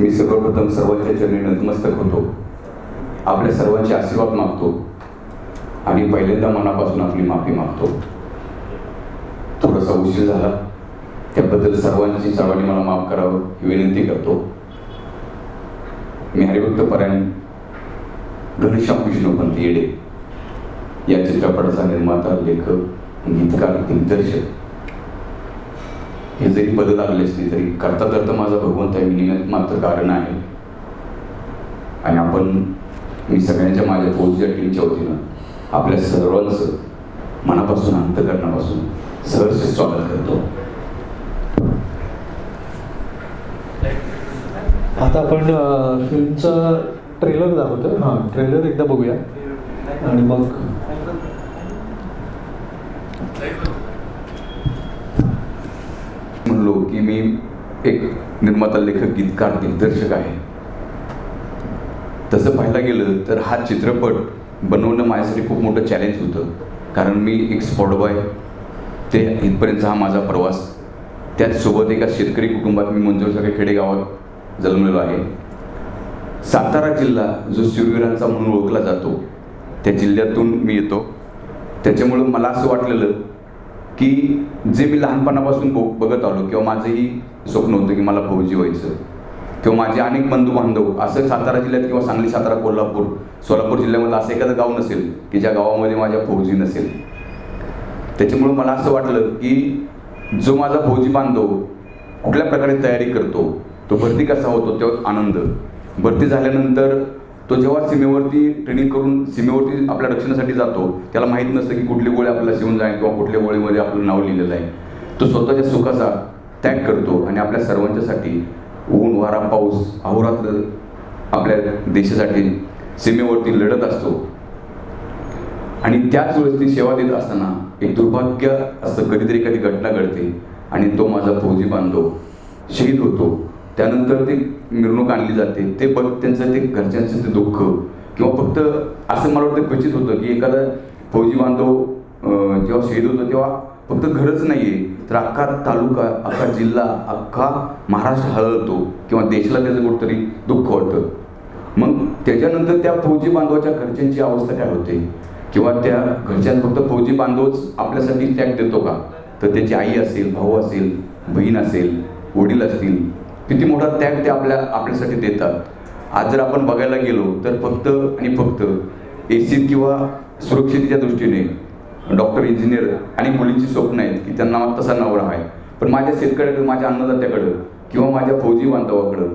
मी सर्वप्रथम सर्वांच्या चरणी नतमस्तक होतो. आपल्या सर्वांचे आशीर्वाद मागतो. आणि पहिल्यांदा मनापासून आपली माफी मागतो. थोडासा उशीर झाला. त्याबद्दल सर्वांची सर्वांनी मला माफ करावं ही विनंती करतो. मी हरिभक्त परायण घनश्याम विष्णुपंत येडे या चित्रपटाचा निर्माता लेखक गीतकार दिग्दर्शक हे जरी पद लागले असली तरी करता करता माझा भगवंत आहे मी मात्र कारण आहे. आणि आपण मी सगळ्यांच्या माझ्या फौजच्या टीमच्या वतीनं आपल्या सर्वांचं मनापासून अंतकरणापासून सहर्ष स्वागत करतो. आता आपण फिल्मचं ट्रेलर दाखवतो हां ट्रेलर एकदा बघूया. आणि मग म्हणलो की मी एक निर्माता लेखक गीतकार दिग्दर्शक आहे. तसं पाहायला गेलं तर हा चित्रपट बनवणं माझ्यासाठी खूप मोठं चॅलेंज होतं. कारण मी एक स्पॉट बॉय ते इथपर्यंतचा हा माझा प्रवास. त्याचसोबत एका शेतकरी कुटुंबात मी मंजुळसारख्या खेडेगावात जन्मलेलो आहे. सातारा जिल्हा जो शूरवीरांचा म्हणून ओळखला जातो त्या जिल्ह्यातून मी येतो. त्याच्यामुळं मला असं वाटलेलं की जे मी लहानपणापासून बघ बघत आलो किंवा माझंही स्वप्न होतं की मला फौजी व्हायचं. किंवा माझे अनेक बंधू बांधव असं सातारा जिल्ह्यात किंवा सांगली सातारा कोल्हापूर सोलापूर जिल्ह्यामध्ये असं एखादं गाव नसेल की ज्या गावामध्ये माझ्या फौजी नसेल. त्याच्यामुळं मला असं वाटलं की जो माझा फौजी बांधव कुठल्या प्रकारे तयारी करतो तो भरती कसा होतो तो आनंद. भरती झाल्यानंतर तो जेव्हा सीमेवरती ट्रेनिंग करून सीमेवरती आपल्या रक्षणासाठी जातो त्याला माहीत नसतं की कुठली गोळी आपल्याला शिवून जाईल किंवा कुठल्या गोळीमध्ये आपलं नाव लिहिलेलं आहे. तो स्वतःच्या सुखाचा त्याग करतो आणि आपल्या सर्वांच्यासाठी ऊन वारा पाऊस अहोरात्र आपल्या देशासाठी सीमेवरती लढत असतो. आणि त्याच वेळेस ती सेवा देत असताना एक दुर्भाग्य असं कधीतरी कधी घटना घडते आणि तो माझा फौजी बांधव शहीद होतो. त्यानंतर ती मिरवणूक आणली जाते. ते बघ त्यांचं ते घरच्यांचं ते दुःख. किंवा फक्त असं मला वाटतं क्वचित होतं की एखादा फौजी बांधव जेव्हा शहीद होतो तेव्हा फक्त घरच नाहीये. तर अख्खा तालुका अख्खा जिल्हा अख्खा महाराष्ट्र हळतो किंवा देशाला त्याचं कुठंतरी दुःख वाटतं. मग त्याच्यानंतर त्या फौजी बांधवाच्या घरच्यांची अवस्था काय होते? किंवा त्या घरच्यात फक्त फौजी बांधवच आपल्यासाठी त्याग देतो का? तर त्याची आई असेल भाऊ असेल बहीण असेल वडील असतील किती मोठा त्याग ते आपल्या आपल्यासाठी देतात. आज जर आपण बघायला गेलो तर फक्त आणि फक्त एसी किंवा सुरक्षितेच्या दृष्टीने डॉक्टर इंजिनियर आणि मुलींची स्वप्न आहेत की त्यांना तसा नवरा आहे. पण माझ्या शेतकऱ्याकडे माझ्या अन्नदात्याकडं किंवा माझ्या फौजी बांधवाकडं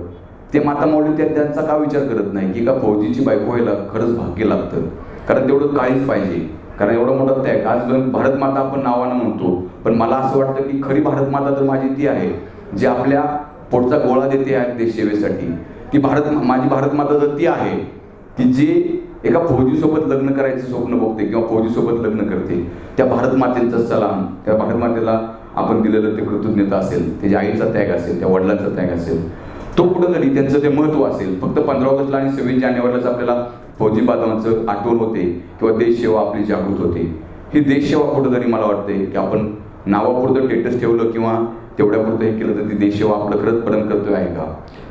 ते माता माऊली त्या त्यांचा का विचार करत नाही की का फौजीची बायको व्हायला खरंच भाग्य लागतं? कारण तेवढं काळीच पाहिजे. कारण एवढा मोठा त्याग. आज भारत माता आपण नावानं म्हणतो पण मला असं वाटतं की खरी भारत माता तर माझी ती आहे जी आपल्या पोटचा गोळा देते आहे देश सेवेसाठी. ती भारत माझी भारत माता जर ती आहे की जी एका फौजीसोबत लग्न करायचं स्वप्न बघते किंवा फौजीसोबत लग्न करते त्या भारत मातेचा सलाम त्या भारत मातेला आपण दिलेलं ते कृतज्ञता असेल त्याच्या आईचा त्याग असेल त्या वडिलांचा त्याग असेल तो कुठंतरी त्यांचं ते महत्त्व असेल. फक्त पंधरा ऑगस्टला आणि सव्वीस जानेवारीलाच आपल्याला फौजी बांधवांचं आठवण होते किंवा देशसेवा आपली जागृत होते. ही देशसेवा कुठंतरी मला वाटते की आपण नावापुरतं टेटस ठेवलं किंवा तेवढ्यापुरतं हे केलं तर ती देशसेवा आपलं खरंच परम कर्तव्य आहे का?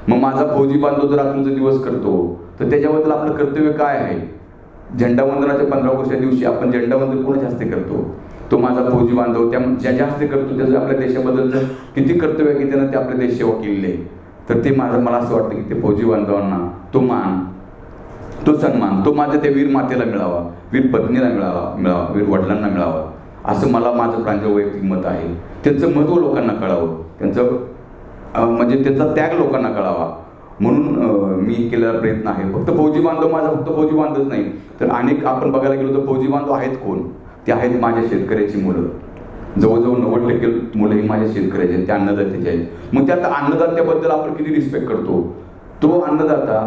मग माझा फौजी बांधव जर रात्रीचा दिवस करतो तर त्याच्याबद्दल आपलं कर्तव्य काय आहे? झेंडावंदनाच्या पंधरा ऑगस्टच्या दिवशी आपण झेंडावंदन कोणाच्या हस्ते करतो? तो माझा फौजी बांधव त्या ज्याच्या हस्ते करतो त्याचं आपल्या देशाबद्दल जर किती कर्तव्य आहे की त्यानं ते आपल्या देश सेवा केलेली आहे? तर ते माझं मला असं वाटतं की ते फौजी बांधवांना तो मान तो सन्मान तो माझ्या त्या वीर मातेला मिळावा वीर पत्नीला मिळावा मिळावा वीर वडिलांना मिळावा. असं मला माझं प्रांजळ वैयक्तिक मत आहे. त्यांचं महत्त्व लोकांना कळावं. त्यांचं म्हणजे त्यांचा त्याग लोकांना कळावा. म्हणून मी केलेला प्रयत्न आहे. फक्त फौजी बांधव माझा फक्त फौजी बांधवच नाही. तर अनेक आपण बघायला गेलो तर फौजी बांधव आहेत कोण? ते आहेत माझ्या शेतकऱ्याची मुलं. जवळजवळ नव्वद टक्के मुलं ही माझ्या शेतकऱ्याचे आहेत. त्या अन्नदात्याचे आहेत. मग त्यात अन्नदात्याबद्दल आपण किती रिस्पेक्ट करतो? तो अन्नदाता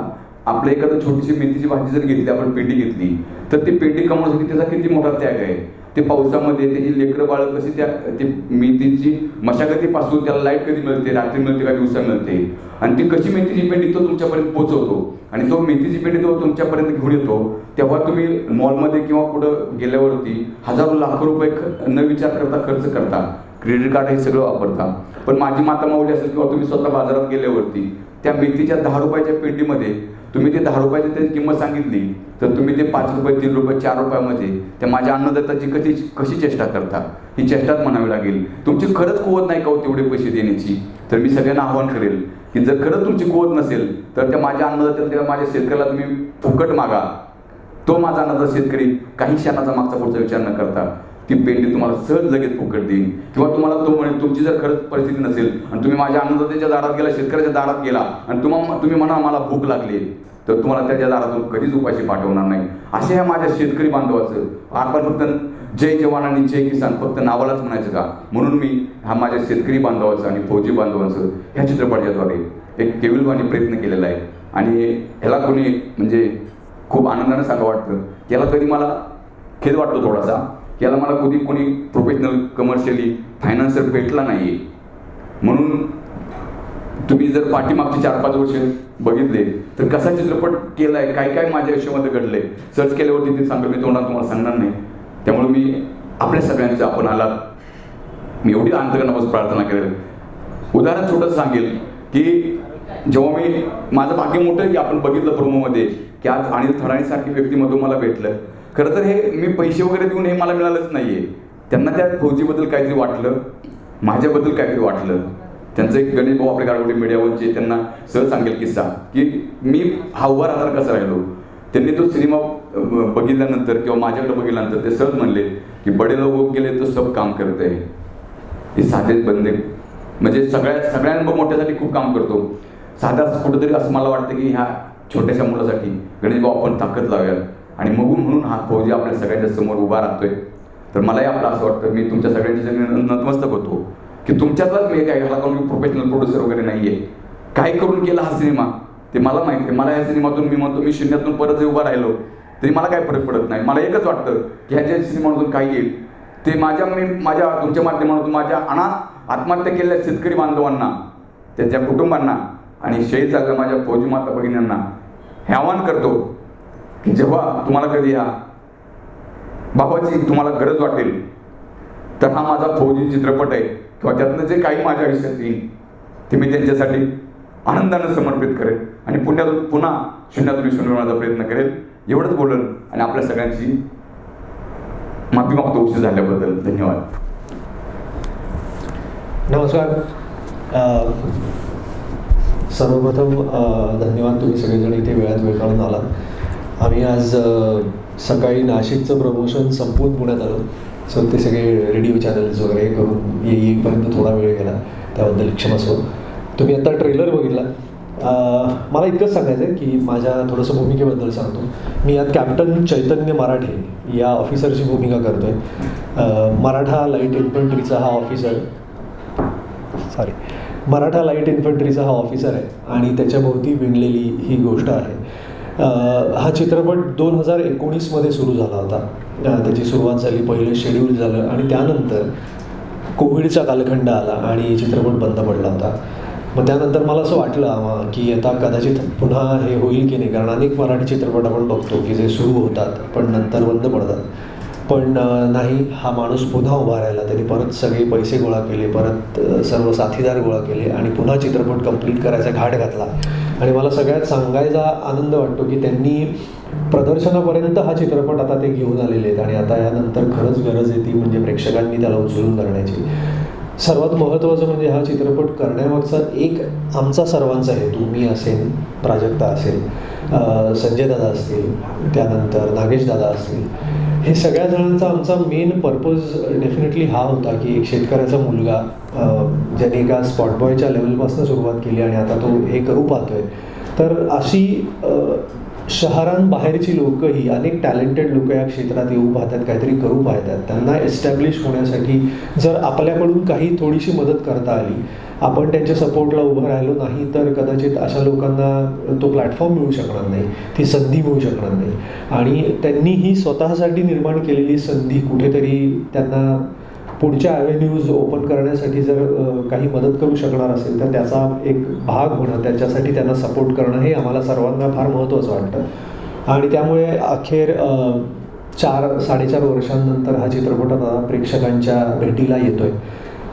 आपल्या एखादं छोटीशी मेथीची भाजी जर घेतली आपण पेंडी घेतली तर ती पेंडी कमवण्यासाठी त्याचा किती मोठा त्याग आहे? ते पावसामध्ये त्याची लेकरं बाळ कशी त्या ते मेथीची मशागतीपासून त्याला लाइट कधी मिळते रात्री मिळते का दिवसा मिळते? आणि ती कशी मेथीची पेंडी तो तुमच्यापर्यंत पोहोचवतो आणि तो मेथीची पेंडी तो तुमच्यापर्यंत घेऊन येतो तेव्हा तुम्ही मॉलमध्ये किंवा कुठं गेल्यावरती हजारो लाखो रुपये ख- न विचार करता खर्च करता. क्रेडिट कार्ड हे सगळं वापरता. पण माझी माता माऊली असेल किंवा तुम्ही स्वतः बाजारात गेल्यावरती त्या मेथीच्या दहा रुपयाच्या पेंडीमध्ये तुम्ही ते दहा रुपयाची त्याची किंमत सांगितली तर तुम्ही ते पाच रुपये तीन रुपये चार रुपयामध्ये त्या माझ्या अन्नदाताची कशी कशी चेष्टा करता? ही चेष्टाच म्हणावी लागेल. तुमची खरंच कुवत नाही का हो तेवढे पैसे देण्याची? तर मी सगळ्यांना आव्हान करेल की जर खरंच तुमची कुवत नसेल तर त्या माझ्या अन्नदात्याला तेव्हा माझ्या शेतकऱ्याला तुम्ही फुकट मागा. तो माझा अन्नदाता शेतकरी काही क्षणाचा मागचा पुढचा विचार न करता. ती पेंडी तुम्हाला सहज लगेच फुकट देईन. किंवा तुम्हाला तो म्हणेल तुमची जर खरंच परिस्थिती नसेल आणि तुम्ही माझ्या अन्नदात्याच्या दारात गेला शेतकऱ्याच्या दारात गेला आणि तुम्हाला तुम्ही म्हणा मला भूक लागली तर तुम्हाला त्याच्या दारातून कधीच उपाशी पाठवणार नाही. असे ह्या माझ्या शेतकरी बांधवाचं. आपण फक्त जय जवान आणि जय किसान फक्त नावालाच म्हणायचं का? म्हणून मी हा माझ्या शेतकरी बांधवाचं आणि फौजी बांधवांचं ह्या चित्रपटाद्वारे एक केविलवाणी प्रयत्न केलेला आहे. आणि ह्याला कोणी म्हणजे खूप आनंदाने सांगा वाटतं. याला कधी मला खेद वाटतो थोडासा? याला मला कधी कोणी प्रोफेशनल कमर्शियली फायनान्सर भेटला नाही म्हणून तुम्ही जर पाठीमागचे चार पाच वर्ष बघितले तर कसा चित्रपट केलाय काय काय माझ्या आयुष्यामध्ये घडले सर्च केल्यावरती ते सांगतो मी तोंडात तुम्हाला सांगणार नाही. त्यामुळे मी आपल्या सगळ्यांचं आपण आलात मी एवढी अंतकरणापासून प्रार्थना करेल. उदाहरण छोटंच सांगेल की जेव्हा मी माझं भाग्य मोठं आहे की आपण बघितलं प्रोमोमध्ये की आज अनिल थराणीसारखी व्यक्तिमत्व मला भेटलं. खरं तर हे मी पैसे वगैरे देऊन हे मला मिळालंच नाहीये. त्यांना त्या फौजीबद्दल काहीतरी वाटलं माझ्याबद्दल काहीतरी वाटलं. त्यांचं एक गणेश भाऊ आपल्या गाडवडी मीडियावरचे त्यांना सहज सांगेल किस्सा की मी हा उभा राहणार कसं राहिलो? त्यांनी तो सिनेमा बघितल्यानंतर किंवा माझ्याकडे बघितल्यानंतर ते सहज म्हणले की बडे लोक गेले तो सब काम करते आहे. हे साधेच बंदे म्हणजे सगळ्या सगळ्यांना मोठ्यासाठी खूप काम करतो. साधा कुठंतरी असं मला वाटतं की ह्या छोट्याशा मुलासाठी गणेश भाऊ आपण ताकद लावूया आणि मग म्हणून हा फौजी आपल्या सगळ्यांच्या समोर उभा राहतोय तर मलाही आपलं असं वाटतं मी तुमच्या सगळ्यांच्या नतमस्तक होतो. की तुमच्यातलाच मी काय ह्याला कोणी प्रोफेशनल प्रोड्युसर वगैरे नाहीये. काय करून केला हा सिनेमा? ते मला माहिती आहे. मला या सिनेमातून मी म्हणतो मी शून्यातून परत उभा राहिलो तरी मला काय फरक पडत नाही. मला एकच वाटतं की ह्याच्या सिनेमातून काय येईल ते माझ्या मी माझ्या तुमच्या माध्यमातून माझ्या अना आत्महत्या केलेल्या शेतकरी बांधवांना त्यांच्या कुटुंबांना आणि शहीद झालेल्या माझ्या फौजी माता भगिनींना हे आवाहन करतो की जेव्हा तुम्हाला कधी या बाबाची तुम्हाला गरज वाटेल तर हा माझा फौजी चित्रपट आहे. किंवा त्यातनं जे काही माझ्या आयुष्यात येईल ते मी त्यांच्यासाठी आनंदानं समर्पित करेल आणि पुण्यातून पुन्हा शून्यातून विश्व निर्माणाचा प्रयत्न करेल. एवढंच बोलेल आणि आपल्या सगळ्यांची माफी मागतो उशीर झाल्याबद्दल. धन्यवाद. नमस्कार. सर्वप्रथम धन्यवाद तुम्ही सगळेजण इथे वेळात वेळ काढून आलात. आम्ही आज सकाळी नाशिकचं प्रमोशन संपवून पुण्यात आलो. सो ते सगळे रेडिओ चॅनल्स वगैरे करून येईपर्यंत थोडा वेळ गेला. त्याबद्दल क्षमस्व तुम्ही आता ट्रेलर बघितला. मला इतकंच सांगायचं आहे की माझ्या थोडंसं भूमिकेबद्दल सांगतो. मी यात कॅप्टन चैतन्य मराठे या ऑफिसरची भूमिका करतो आहे मराठा लाइट इन्फंट्रीचा हा ऑफिसर सॉरी मराठा लाइट इन्फंट्रीचा हा ऑफिसर आहे. आणि त्याच्याभोवती विणलेली ही गोष्ट आहे. हा चित्रपट दोन हजार एकोणीसमध्ये सुरू झाला होता. त्याची सुरुवात झाली पहिलं शेड्यूल झालं आणि त्यानंतर कोविडचा कालखंड आला आणि चित्रपट बंद पडला होता. मग त्यानंतर मला असं वाटलं की आता कदाचित पुन्हा हे होईल की नाही? कारण अनेक मराठी चित्रपट आपण बघतो की जे सुरू होतात पण नंतर बंद पडतात. पण नाही हा माणूस पुन्हा उभा राहिला. त्याने परत सगळे पैसे गोळा केले परत सर्व साथीदार गोळा केले आणि पुन्हा चित्रपट कंप्लीट करायचा घाट घातला. आणि मला सगळ्यात सांगायचा आनंद वाटतो की त्यांनी प्रदर्शनापर्यंत हा चित्रपट आता ते घेऊन आलेले आहेत. आणि आता यानंतर खरंच गरज आहे ती म्हणजे प्रेक्षकांनी त्याला उचलून करण्याची सर्वात महत्त्वाचं म्हणजे हा चित्रपट करण्यामागचा एक आमचा सर्वांचा हेतू मी असेल प्राजक्ता असेल संजय दादा असतील त्यानंतर नागेश दादा असतील हे सगळ्या जणांचा आमचा मेन पर्पज डेफिनेटली हा होता की एक शेतकऱ्याचा मुलगा ज्याने एका स्पॉट बॉयच्या लेवलपासून सुरुवात केली आणि आता तो हे करू पाहतोय. तर अशी शहरांबाहेरची लोकंही अनेक टॅलेंटेड लोक या क्षेत्रात येऊ पाहतात काहीतरी करू पाहतात. त्यांना एस्टॅब्लिश होण्यासाठी जर आपल्याकडून काही थोडीशी मदत करता आली आपण त्यांच्या सपोर्टला उभं राहिलो नाही तर कदाचित अशा लोकांना तो प्लॅटफॉर्म मिळू शकणार नाही ती संधी मिळू शकणार नाही. आणि त्यांनी ही स्वतःसाठी निर्माण केलेली संधी कुठेतरी त्यांना पुढच्या ॲव्हेन्यूज ओपन करण्यासाठी जर काही मदत करू शकणार असेल तर त्याचा एक भाग होणं त्याच्यासाठी त्यांना सपोर्ट करणं हे आम्हाला सर्वांना फार महत्त्वाचं वाटतं. आणि त्यामुळे अखेर चार साडेचार वर्षांनंतर हा चित्रपट आता प्रेक्षकांच्या भेटीला येतोय.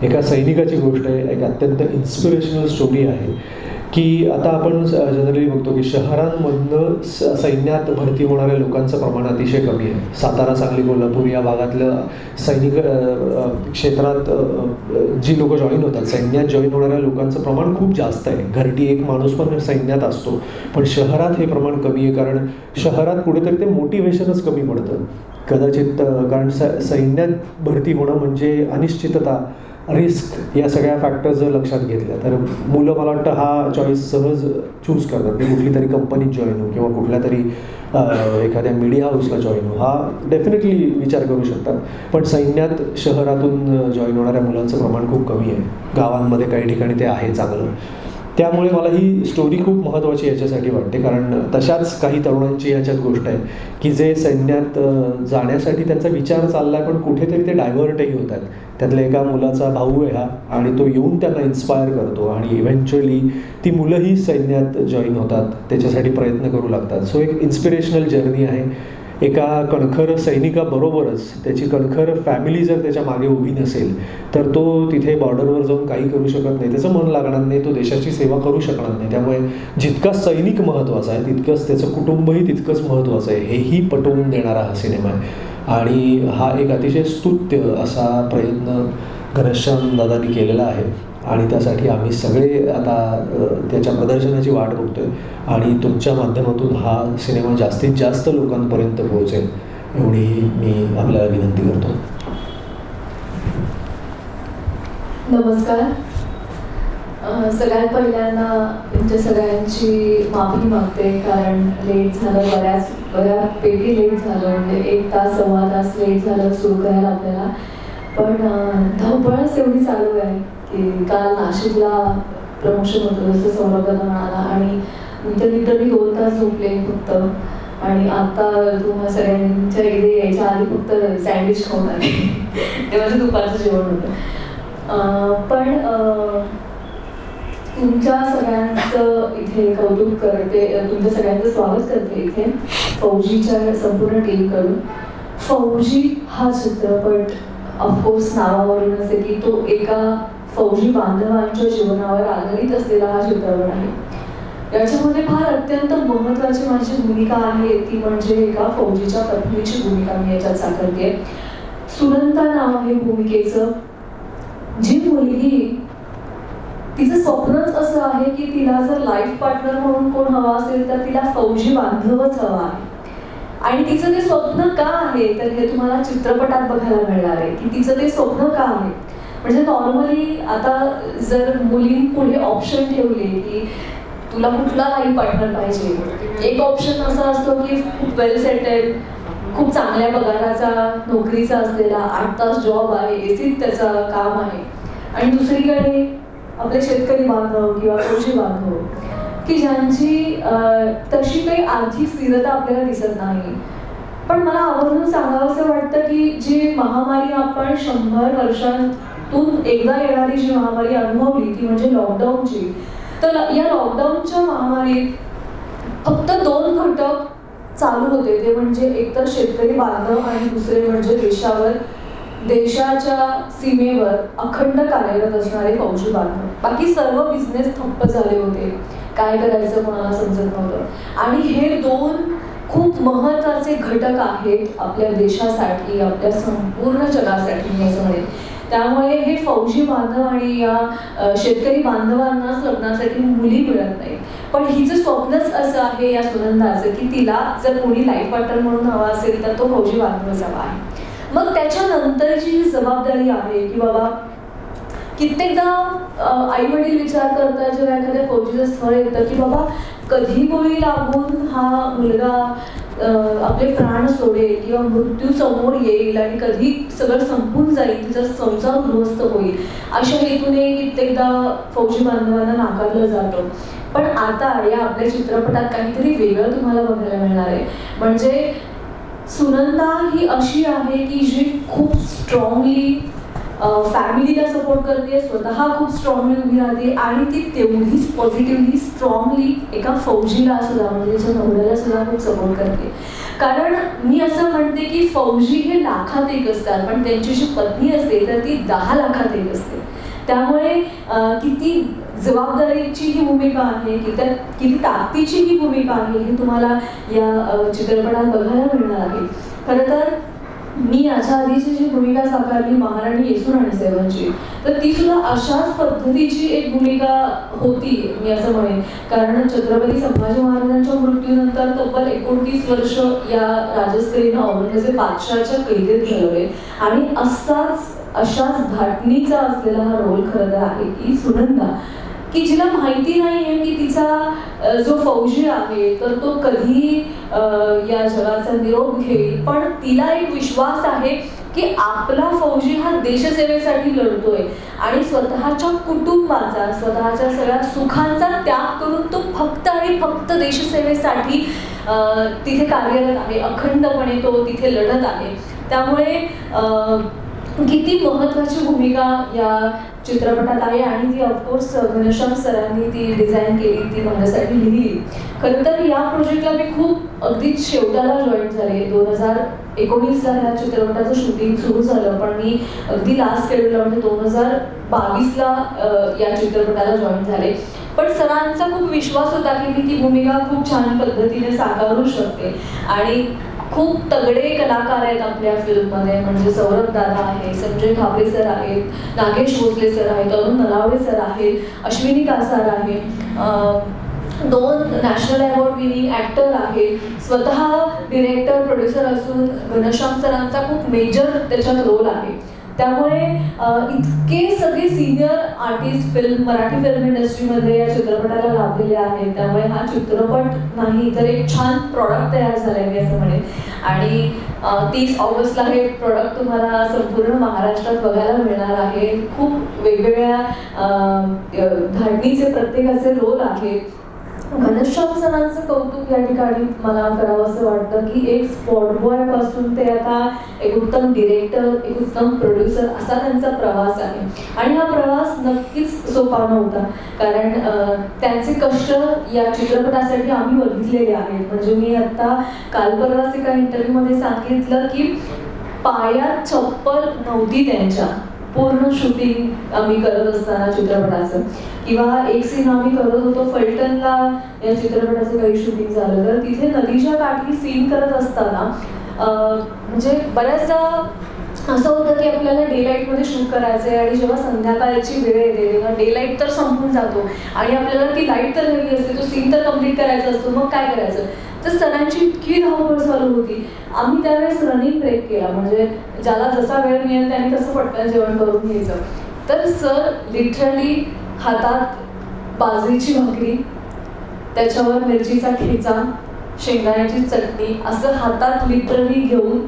एका सैनिकाची गोष्ट आहे एक अत्यंत इन्स्पिरेशनल स्टोरी आहे की आता आपण जनरली बघतो की शहरांमधनं स- सैन्यात भरती होणाऱ्या लोकांचं प्रमाण अतिशय कमी आहे. सातारा सांगली कोल्हापूर या भागातलं सैनिक क्षेत्रात जी लोक जॉईन होतात सैन्यात जॉईन होणाऱ्या लोकांचं प्रमाण खूप जास्त आहे. घरटी एक माणूस पण सैन्यात असतो पण शहरात हे प्रमाण कमी आहे कारण शहरात कुठेतरी ते मोटिवेशनच कमी पडतं. कदाचित कारण स सैन्यात भरती होणं म्हणजे अनिश्चितता रिस्क या सगळ्या फॅक्टर्स जर लक्षात घेतल्या तर मुलं मला वाटतं हा चॉईस सहज चूज करतात. की कुठली तरी कंपनीत जॉईन हो किंवा कुठल्या तरी एखाद्या मीडिया हाऊसला जॉईन हो हा डेफिनेटली विचार करू शकतात. पण सैन्यात शहरातून जॉईन होणाऱ्या मुलांचं प्रमाण खूप कमी आहे. गावांमध्ये काही ठिकाणी ते आहे चांगलं. त्यामुळे मला ही स्टोरी खूप महत्त्वाची याच्यासाठी वाटते. कारण तशाच काही तरुणांची याच्यात गोष्ट आहे की जे सैन्यात जाण्यासाठी त्यांचा विचार चालला आहे पण कुठेतरी ते डायव्हर्टही होत आहेत त्यातल्या एका मुलाचा भाऊ आहे हा आणि तो येऊन त्यांना इन्स्पायर करतो आणि इव्हेंच्युअली ती मुलंही सैन्यात जॉईन होतात. त्याच्यासाठी प्रयत्न करू लागतात. सो एक इन्स्पिरेशनल जर्नी आहे. एका कणखर सैनिकाबरोबरच त्याची कणखर फॅमिली जर त्याच्यामागे उभी नसेल तर तो तिथे बॉर्डरवर जाऊन काही करू शकत नाही. त्याचं मन लागणार नाही तो देशाची सेवा करू शकणार नाही. त्यामुळे जितका सैनिक महत्त्वाचा आहे तितकंच त्याचं कुटुंबही तितकंच महत्त्वाचं आहे. हेही पटवून देणारा हा सिनेमा आहे. आणि हा एक अतिशय स्तुत्य असा प्रयत्न घनश्याम दादांनी केलेला आहे. आणि त्यासाठी आम्ही सगळे आता त्याच्या प्रदर्शनाची वाट बघतोय. आणि तुमच्या माध्यमातून हा सिनेमा जास्तीत जास्त लोकांपर्यंत पोहोचेल एवढी मी आपल्याला विनंती करतो. नमस्कार. सगळ्यात पहिल्यांदा तुमच्या सगळ्यांची माफी मागते कारण लेट झालं बऱ्याच बऱ्यापैकी लेट झालं म्हणजे एक तास सव्वा तास लेट झालं सुरू करायला आपल्याला. पण धावपळच एवढी चालू आहे. की काल नाशिकला प्रमोशन होतं जसं सौरभला म्हणाला आणि मी तर लिटरली दोन तास झोपले फक्त. आणि आता तुम्हा सगळ्यांच्या इथे यायच्या आधी फक्त सँडविच खाऊन आले. ते माझं दुपारचं जेवण होतं. पण तुमच्या सगळ्यांचं इथे कौतुक करते तुमच्या सगळ्यांचं स्वागत करते इथे फौजीच्या संपूर्ण टीमकडून. फौजी हा चित्रपट ऑफकोर्स नावावरून आहे की तो एका फौजी बांधवांच्या जीवनावर आधारित असलेला हा चित्रपट आहे. याच्यामध्ये फार अत्यंत महत्वाची माझी भूमिका आहे ती म्हणजे एका फौजीच्या पत्नीची भूमिका मी याच्यात साकारते. सुनंता नाव आहे भूमिकेचं जी मुलगी तिचं स्वप्नच असं आहे की तिला जर लाईफ पार्टनर म्हणून कोण हवा असेल तर तिला फौजी बांधवच हवा आहे. आणि तिचं ते स्वप्न का आहे? तर हे तुम्हाला चित्रपटात बघायला मिळणार आहे. की तिचं ते स्वप्न का आहे? म्हणजे नॉर्मली आता जर मुलींपुढे ऑप्शन ठेवले की तुला कुठला काही पार्टनर पाहिजे एक ऑप्शन असा असतो की खूप वेल सेटल खूप चांगल्या पगाराचा नोकरीचा असलेला आठ तास जॉब आहे एसीत त्याचं काम आहे. आणि दुसरीकडे आपले शेतकरी बांधव किंवा कृषी बांधव की ज्यांची तशी काही आर्थिक स्थिरता आपल्याला दिसत नाही. पण मला आवर्जून सांगावं असं वाटतं की जी महामारी आपण शंभर तू एकदा येणारी जी महामारी अनुभवली ती म्हणजे लॉकडाऊनची तर या लॉकडाऊनच्या महामारीत फक्त दोन घटक चालू होते. ते म्हणजे एकतर शेतकरी बांधव आणि दुसरे म्हणजे देशावर देशाच्या सीमेवर अखंड कार्यरत असणारे फौजी बांधव. बाकी सर्व बिझनेस ठप्प झाले होते. काय करायचं कोणाला समजत नव्हतं. आणि हे दोन खूप महत्त्वाचे घटक आहेत आपल्या देशासाठी आपल्या संपूर्ण जगासाठी असं त्यामुळे हे फौजी बांधव आणि या शेतकरी बांधवांनाच लग्नासाठी मुली मिळत नाही पण हिचं स्वप्नच असं आहे या सुनंदाचं की तिला जर कोणी लाईफ पार्टनर म्हणून हवा असेल तर तो फौजी बांधवच हवा आहे. मग त्याच्यानंतरची जी जबाबदारी आहे की बाबा कित्येकदा आई वडील विचार करतात जेव्हा एखाद्या फौजीचं स्थळ येतं की बाबा कधी गोळी लागून हा मुलगा आपले प्राण सोडेल किंवा मृत्यू समोर येईल आणि कधी सगळं संपून जाईल तिचा संसार उद्ध्वस्त होईल अशा हेतूने कित्येकदा फौजी बांधवांना नाकारलं जातं. पण आता या आपल्या चित्रपटात काहीतरी वेगळं तुम्हाला बघायला मिळणार आहे. म्हणजे सुनंदा ही अशी आहे की जी खूप स्ट्रॉंगली फॅमिलीला सपोर्ट करते स्वतः खूप स्ट्रॉंगली उभी राहते आणि ती तेवढीच पॉझिटिव्हली स्ट्रॉंगली एका फौजीला सुद्धा म्हणजे तिच्या नवऱ्याला सुद्धा खूप सपोर्ट करते. कारण मी असं म्हणते की फौजी हे लाखात एक असतात पण त्यांची जी पत्नी असते तर ती दहा लाखात एक असते. त्यामुळे किती जबाबदारीची ही भूमिका आहे की त्या किती ताकदीची ही भूमिका आहे हे तुम्हाला या चित्रपटात बघायला मिळणार आहे. खरं तर मी याच्या आधीची जी भूमिका साकारली महाराणी येसू राणीसाहेबांची तर ती सुद्धा अशाच पद्धतीची एक भूमिका होती मी असं म्हणेन. कारण छत्रपती संभाजी महाराजांच्या मृत्यूनंतर तब्बल एकोणतीस वर्ष या राजस्त्रीनं औरंगजेब पाचशाच्या कैदेत घालवले. आणि असाच अशाच धाटणीचा असलेला हा रोल खरं तर आहे की सुनंदा. की जिला माहिती नाही आहे की तिचा जो फौजी आहे तर तो कधी या जगाचा निरोप घेईल. पण तिला एक विश्वास आहे की आपला फौजी हा देशसेवेसाठी लढतोय. आणि स्वतःच्या कुटुंबाचा स्वतःच्या सगळ्या सुखांचा त्याग करून तो फक्त आणि फक्त देशसेवेसाठी तिथे कार्यरत आहे. अखंडपणे तो तिथे लढत आहे. त्यामुळे किती महत्वाची भूमिका या चित्रपटात आहे आणि ती ऑफकोर्स घनश्याम सरांनी ती डिझाईन केली ती माझ्यासाठी लिहिली. खरं तर या प्रोजेक्टला मी खूप अगदी शेवटाला जॉईन झाले. दोन हजार एकोणीसला ह्या चित्रपटाचं शूटिंग सुरू झालं पण मी अगदी लास्ट शेड्यूलला म्हणजे दोन हजार बावीसला या चित्रपटाला जॉईन झाले. पण सरांचा खूप विश्वास होता की मी ती भूमिका खूप छान पद्धतीने साकारू शकते. आणि खूप तगडे कलाकार आहेत आपल्या फिल्ममध्ये. म्हणजे सौरभ दादा आहे संजय खापरे सर आहेत नागेश भोसले सर आहेत अरुण नलावडे सर आहेत अश्विनी कासार आहे. दोन नॅशनल अवॉर्ड विनिंग ॲक्टर आहे स्वतः डिरेक्टर प्रोड्युसर असून घनश्याम सरांचा खूप मेजर त्याच्यात रोल आहे. त्यामुळे इतके सगळे senior artist film Marathi film इंडस्ट्रीमध्ये या चित्रपटाला लाभलेले आहेत. त्यामुळे हा चित्रपट नाही तर एक छान प्रॉडक्ट तयार झालाय मी असं म्हणेन. आणि तीस ऑगस्टला हे प्रॉडक्ट तुम्हाला संपूर्ण महाराष्ट्रात बघायला मिळणार आहे. खूप वेगवेगळ्या धाडणीचे प्रत्येकाचे रोल आहेत. घनश्याम सरांचं कौतुक या ठिकाणी मला करावं असं वाटतं की एक स्पॉट बॉयपासून ते आता एक उत्तम डिरेक्टर एक उत्तम प्रोड्युसर असा त्यांचा प्रवास आहे. आणि हा प्रवास नक्कीच सोपा नव्हता. कारण त्यांचे कष्ट या चित्रपटासाठी आम्ही बघितलेले आहेत. म्हणजे मी आता काल परवाच एका इंटरव्ह्यूमध्ये सांगितलं की पायात चप्पल नव्हती त्यांच्या. पूर्ण शूटिंग आम्ही करत असताना चित्रपटाचं. किंवा एक सीन आम्ही करत होतो फलटणला या चित्रपटाचं काही शूटिंग झालं. तर तिथे नदीच्या काठी सीन करत असताना म्हणजे बऱ्याचदा असं होतं की आपल्याला डे लाईटमध्ये शूट करायचं आहे आणि जेव्हा संध्याकाळची वेळ येते तेव्हा डे लाइट तर संपून जातो. आणि आपल्याला ती लाइट तर हवी असते तो सीन तर कंप्लीट करायचा असतो. मग काय करायचं? तर सरांची इतकी धावपळ चालू होती. आम्ही त्यावेळेस रनिंग ब्रेक केला. म्हणजे ज्याला जसा वेळ मिळेल त्याने तसं पटकन जेवण करून घ्यायचं. तर सर लिटरली हातात बाजरीची भाकरी त्याच्यावर मिरचीचा ठेचा शेंगदाण्याची चटणी असं हातात लिटरली घेऊन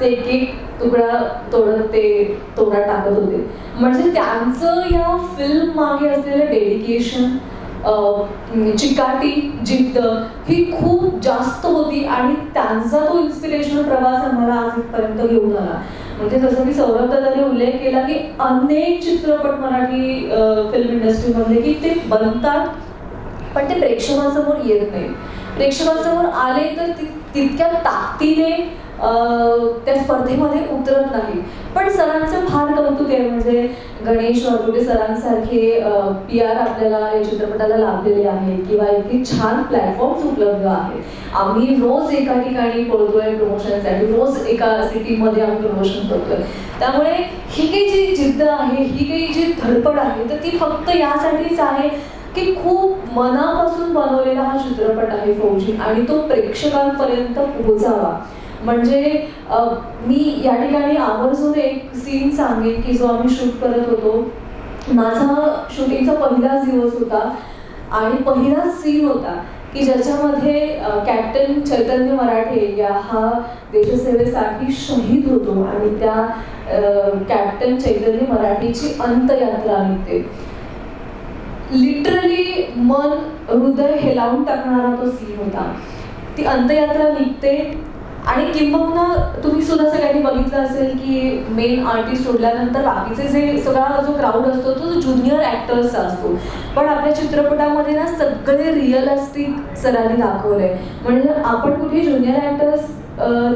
ते एक एक तुकडा तोडत ते तोडा टाकत होते. म्हणजे त्यांचं या फिल्म मागे असलेलं डेडिकेशन चिकाटी जिद्द ही खूप जास्त होती आणि त्यांचा तो इन्स्पिरेशनल प्रवास आम्हाला आज इथपर्यंत घेऊन आला. म्हणजे जसं मी सौरभ दादाने उल्लेख केला की अनेक चित्रपट मराठी फिल्म इंडस्ट्रीमध्ये की ते बनतात पण ते प्रेक्षकांसमोर येत नाही. प्रेक्षकांसमोर आले तर तितक्या ताकदीने त्या स्पर्धेमध्ये उतरत नाही. पण सरांचं फार कौतुक आहे. म्हणजे गणेश वरकुटे सरांसारखे पी आर आपल्याला या चित्रपटाला लाभलेले आहेत किंवा इतके छान प्लॅटफॉर्म्स उपलब्ध आहेत. आम्ही रोज एका ठिकाणी पळतोय प्रमोशनसाठी रोज एका सिटीमध्ये आम्ही प्रमोशन करतोय. त्यामुळे ही काही जी जिद्द आहे ही काही जी धडपड आहे तर ती फक्त यासाठीच आहे की खूप मनापासून बनवलेला हा चित्रपट आहे फौजी आणि तो प्रेक्षकांपर्यंत पोहोचावा. म्हणजे मी या ठिकाणी आवर्जून एक सीन सांगेन की जो आम्ही शूट करत होतो. माझा शूटिंगचा पहिलाच दिवस होता आणि पहिलाच सीन होता की ज्याच्यामध्ये कॅप्टन चैतन्य मराठे या हा देशसेवेसाठी शहीद होतो आणि त्या कॅप्टन चैतन्य मराठेची अंतयात्रा निघते. लिटरली मन हृदय हेलावून टाकणारा तो सीन होता. ती अंतयात्रा निघते. आणि किंबहुना तुम्ही सुद्धा सगळ्यांनी बघितलं असेल की मेन आर्टिस्ट सोडल्यानंतर बाकीचे जे सगळा जो क्राऊड असतो तो ज्युनियर ॲक्टर्सचा असतो. पण आपल्या चित्रपटामध्ये ना सगळे रिअलिस्टिक सरांनी दाखवलंय. म्हणजे आपण कुठे ज्युनियर ॲक्टर्स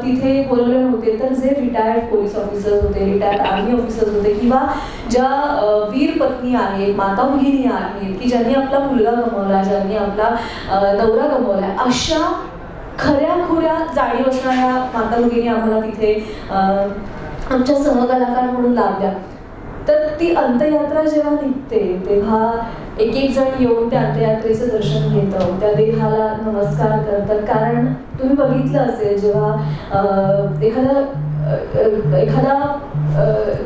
तिथे बोलवले नव्हते तर जे रिटायर्ड पोलीस ऑफिसर्स होते रिटायर्ड आर्मी ऑफिसर्स होते किंवा ज्या वीर पत्नी आहेत माता भगिनी आहेत की ज्यांनी आपला मुलगा गमावला ज्यांनी आपला नवरा गमावला अशा खऱ्या खुऱ्या जाणीव असणाऱ्या माता भगिनी आम्हाला तिथे आमच्या सहकलाकार म्हणून लाभल्या. तर ती अंत्ययात्रा जेव्हा निघते तेव्हा एक एक जण येऊन त्या अंत्ययात्रेचं दर्शन घेतं त्या देहाला नमस्कार करतात. कारण तुम्ही बघितलं असेल जेव्हा एखादा एखादा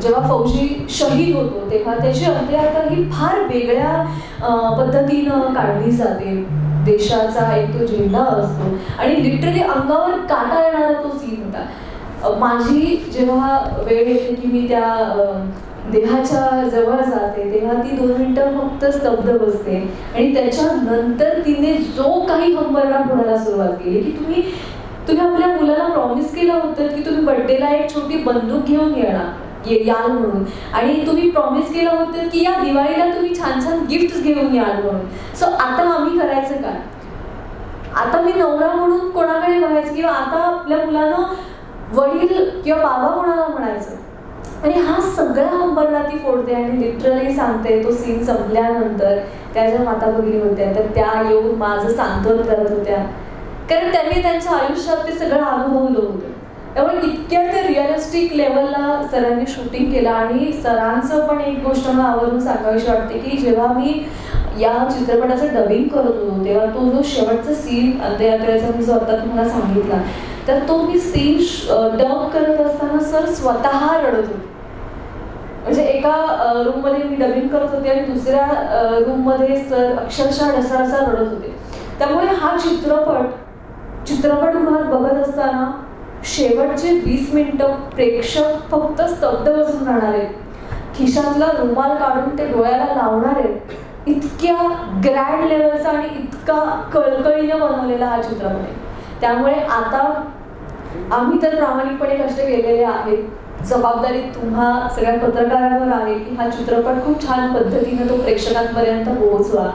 जेव्हा फौजी शहीद होतो तेव्हा त्याची अंत्ययात्रा ही फार वेगळ्या पद्धतीनं काढली जाते. देशाचा एक तो झेंडा असतो. आणि लिटरली अंगावर काटा येणारा तो सीन होता. माझी जेव्हा वेळ येते की मी त्या देहाच्या जवळ जाते तेव्हा ती दोन मिनटं फक्त स्तब्ध बसते. आणि त्याच्यानंतर तिने जो काही हंबरडा फोडायला सुरुवात केली की तुम्ही तुम्ही आपल्या मुलाला प्रॉमिस केलं होतं की तुम्ही बड्डेला एक छोटी बंदूक घेऊन येणार. ये- याल म्हणून. आणि तुम्ही प्रॉमिस केलं होतं की या दिवाळीला तुम्ही छान छान गिफ्ट घेऊन याल म्हणून. सो आता आम्ही करायचं काय? आता मी नवरा म्हणून कोणाकडे बघायचं किंवा आता आपल्या मुलानं वडील किंवा बाबा कोणाला म्हणायचं? आणि हा सगळा हंबरडा ती फोडते आणि लिटरली सांगते तो सीन संपल्यानंतर त्या ज्या माता भगिनी होत्या तर त्या येऊन माझं सांत्वन करत होत्या. कारण त्यांनी त्यांच्या आयुष्यात ते सगळं अनुभवलं होतं. त्यामुळे इतक्या ते रिअलिस्टिक लेवलला सरांनी शूटिंग केलं आणि सरांचं पण एक गोष्ट मला आवडून सांगावीशी वाटते की जेव्हा मी या चित्रपटाचं डबिंग करत होतो तेव्हा तो जो शेवटचा सीन अंत्ययात्रेचा मी जो आता तुम्हाला सांगितला तर तो मी सीन डब करत असताना सर स्वतः रडत होते. म्हणजे एका रूममध्ये मी डबिंग करत होते आणि दुसऱ्या रूममध्ये सर अक्षरशः ढसाढसा रडत होते. त्यामुळे हा चित्रपट चित्रपटगृहात बघत असताना शेवटचे वीस मिनिटं प्रेक्षक फक्त स्तब्ध बसून राहणार आहेत. खिशातला रुमाल काढून ते डोळ्याला लावणार आहेत. इतक्या ग्रँड लेवलचा आणि इतका कळकळीने बनवलेला हा चित्रपट आहे. त्यामुळे आता आम्ही तर प्रामाणिकपणे कष्ट केलेले आहेत. जबाबदारी तुम्हा सगळ्या पत्रकारांवर आहे की हा चित्रपट खूप छान पद्धतीने तो प्रेक्षकांपर्यंत पोहोचवा.